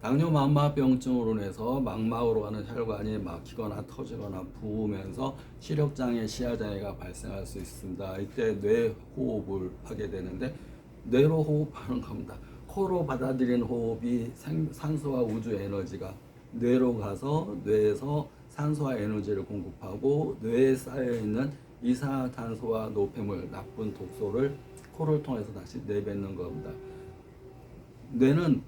당뇨 망막병증으로 인해서 망막으로 가는 혈관이 막히거나 터지거나 부으면서 시력장애, 시야장애가 발생할 수 있습니다. 이때 뇌 호흡을 하게 되는데 뇌로 호흡하는 겁니다. 코로 받아들이는 호흡이 생- 산소와 우주 에너지가 뇌로 가서 뇌에서 산소와 에너지를 공급하고 뇌에 쌓여 있는 이산화탄소와 노폐물, 나쁜 독소를 코를 통해서 다시 내뱉는 겁니다. 뇌는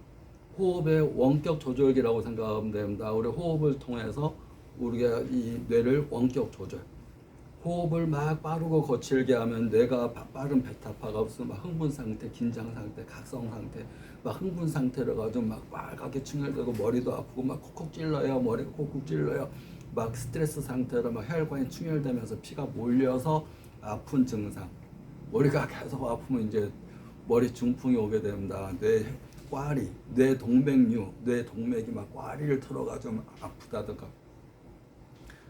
호흡의 원격 조절기라고 생각하면 됩니다. 우리 호흡을 통해서 우리가 이 뇌를 원격 조절. 호흡을 막 빠르고 거칠게 하면 뇌가 바- 빠른 베타파가 없으면 막 흥분 상태, 긴장 상태, 각성 상태, 막 흥분 상태를 가지고 막 빨갛게 충혈되고 머리도 아프고 막 콕콕 찔러요, 머리가 콕콕 찔러요, 막 스트레스 상태로 막 혈관이 충혈되면서 피가 몰려서 아픈 증상. 머리가 계속 아프면 이제 머리 중풍이 오게 됩니다. 뇌 꽈리, 뇌 동맥류, 뇌 동맥이 막 꽈리를 틀어가지고 막 아프다든가.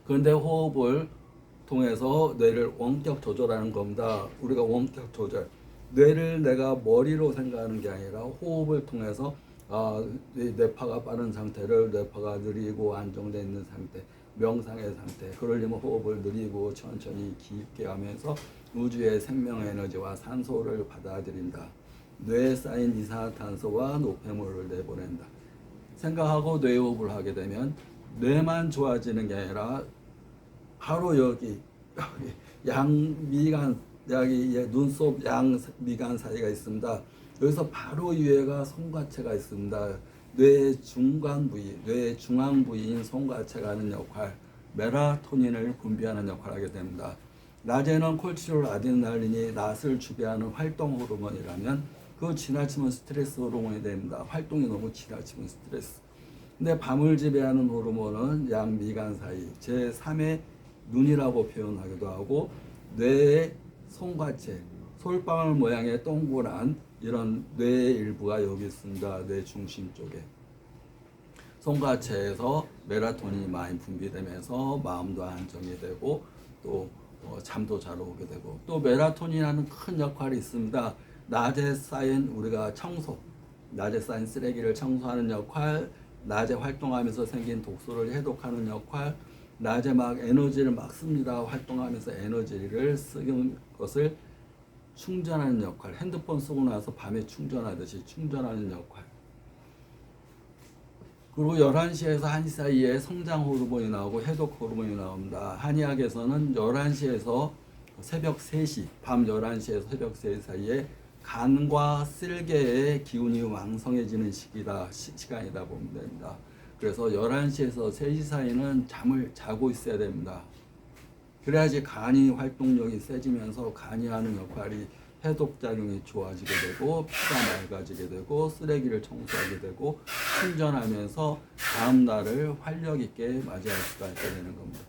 그런데 호흡을 통해서 뇌를 원격 조절하는 겁니다. 우리가 원격 조절. 뇌를 내가 머리로 생각하는 게 아니라 호흡을 통해서 아, 이 뇌파가 빠른 상태를 뇌파가 느리고 안정되어 있는 상태, 명상의 상태. 그러려면 호흡을 느리고 천천히 깊게 하면서 우주의 생명 에너지와 산소를 받아들인다. 뇌에 쌓인 이산화탄소와 노폐물을 내보낸다. 생각하고 뇌호흡을 하게 되면 뇌만 좋아지는 게 아니라 바로 여기 여기 양미간 여기 예, 눈썹 양미간 사이가 있습니다. 여기서 바로 위에가 송과체가 있습니다. 뇌 중간 부위, 뇌 중앙 부위인 송과체가 하는 역할, 메라토닌을 분비하는 역할을 하게 됩니다. 낮에는 콜티졸, 아드레날린이 낫을 주배하는 활동 호르몬이라면 그 지나치면 스트레스 호르몬이 됩니다. 활동이 너무 지나치면 스트레스. 근데 밤을 지배하는 호르몬은 양미간 사이 제 3의 눈이라고 표현하기도 하고 뇌의 송과체 솔방울 모양의 동그란 이런 뇌의 일부가 여기 있습니다. 뇌 중심 쪽에 송과체에서 메라토닌이 많이 분비되면서 마음도 안정이 되고 또 어, 잠도 잘 오게 되고 또 메라토닌이라는 큰 역할이 있습니다. 낮에 쌓인 우리가 청소, 낮에 쌓인 쓰레기를 청소하는 역할, 낮에 활동하면서 생긴 독소를 해독하는 역할, 낮에 막 에너지를 막 씁니다. 활동하면서 에너지를 쓰는 것을 충전하는 역할, 핸드폰 쓰고 나서 밤에 충전하듯이 충전하는 역할. 그리고 11시에서 1시 사이에 성장 호르몬이 나오고 해독 호르몬이 나옵니다. 한의학에서는 11시에서 새벽 3시, 밤 11시에서 새벽 3시 사이에 간과 쓸개의 기운이 왕성해지는 시기다, 시, 시간이다 보면 됩니다. 그래서 11시에서 3시 사이는 잠을 자고 있어야 됩니다. 그래야지 간이 활동력이 세지면서 간이 하는 역할이 해독작용이 좋아지게 되고 피가 맑아지게 되고 쓰레기를 청소하게 되고 충전하면서 다음 날을 활력 있게 맞이할 수가 있게 되는 겁니다.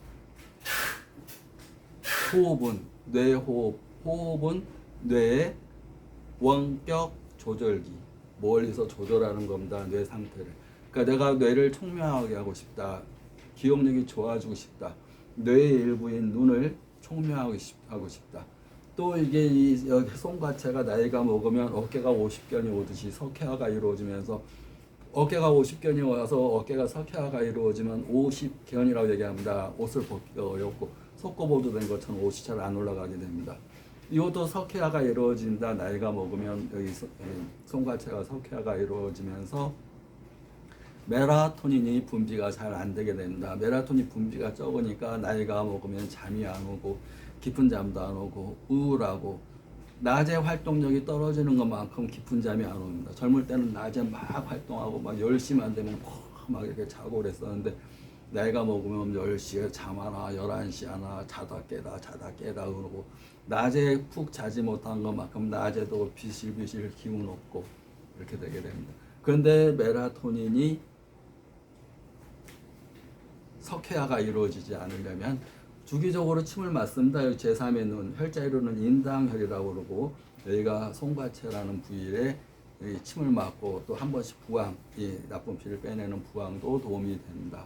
호흡은 뇌 호흡, 호흡은 뇌의 원격 조절기 멀리서 조절하는 겁니다. 뇌 상태를. 그러니까 내가 뇌를 총명하게 하고 싶다. 기억력이 좋아지고 싶다. 뇌의 일부인 눈을 총명하고 싶다. 또 이게 이 여기 손과체가 나이가 먹으면 어깨가 50견이 오듯이 석회화가 이루어지면서 어깨가 50견이 와서 어깨가 석회화가 이루어지면 50견이라고 얘기합니다. 옷을 벗기가 어렵고 속고 보도 된 것처럼 옷이 잘 안 올라가게 됩니다. 이것도 석회화가 이루어진다. 나이가 먹으면 여기 서- 여기 손과체가 석회화가 이루어지면서 메라토닌이 분비가 잘 안 되게 됩니다. 메라토닌 분비가 적으니까 나이가 먹으면 잠이 안 오고 깊은 잠도 안 오고 우울하고 낮에 활동력이 떨어지는 것만큼 깊은 잠이 안 옵니다. 젊을 때는 낮에 막 활동하고 막 10시만 되면 막 이렇게 자고 그랬었는데 나이가 먹으면 10시에 잠 하나, 11시 하나, 자다 깨다, 자다 깨다 그러고 낮에 푹 자지 못한 것만큼 낮에도 비실비실 기운 없고 이렇게 되게 됩니다. 그런데 메라토닌이 석회화가 이루어지지 않으려면 주기적으로 침을 맞습니다. 여기 제3의 눈, 혈자리로는 인당혈이라고 그러고 여기가 송과체라는 부위에 침을 맞고 또 한 번씩 부항, 이 나쁜 피를 빼내는 부항도 도움이 됩니다.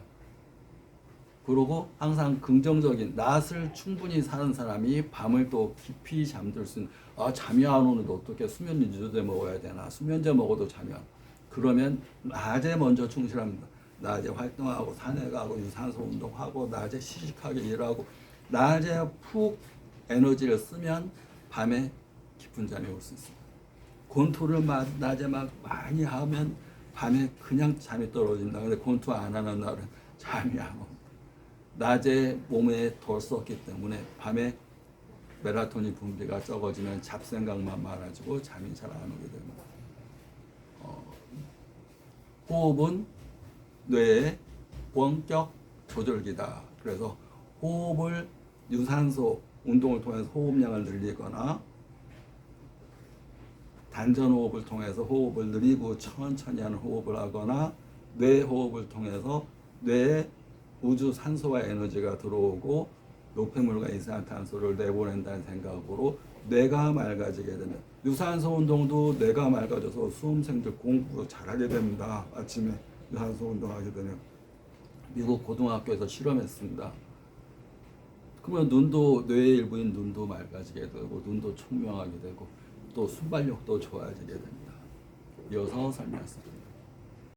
그리고 항상 긍정적인 낫을 충분히 사는 사람이 밤을 또 깊이 잠들 수 있는 아 잠이 안 오는데 어떻게 수면제 먹어야 되나 수면제 먹어도 잠이 안 그러면 낮에 먼저 충실합니다. 낮에 활동하고 산에 가고 유산소 운동하고 낮에 시식하게 일하고 낮에 푹 에너지를 쓰면 밤에 깊은 잠이 올 수 있습니다. 권투를 마- 낮에 막 많이 하면 밤에 그냥 잠이 떨어진다. 근데 권투 안 하는 날은 잠이 안 옵니다. 낮에 몸에 덜 썼기 때문에 밤에 멜라토닌 분비가 적어지면 잡생각만 많아지고 잠이 잘 안 오게 됩니다. 어, 호흡은 뇌의 원격 조절기다. 그래서 호흡을 유산소 운동을 통해서 호흡량을 늘리거나 단전 호흡을 통해서 호흡을 느리고 천천히 하는 호흡을 하거나 뇌 호흡을 통해서 뇌에 우주 산소와 에너지가 들어오고 노폐물과 이산화탄소를 내보낸다는 생각으로 뇌가 맑아지게 되면 유산소 운동도 뇌가 맑아져서 수험생들 공부 잘하게 됩니다. 아침에 유산소 운동하게 되면 미국 고등학교에서 실험했습니다. 그러면 눈도 뇌의 일부인 눈도 맑아지게 되고 눈도 총명하게 되고 또 순발력도 좋아지게 됩니다. 이어서 설명했습니다.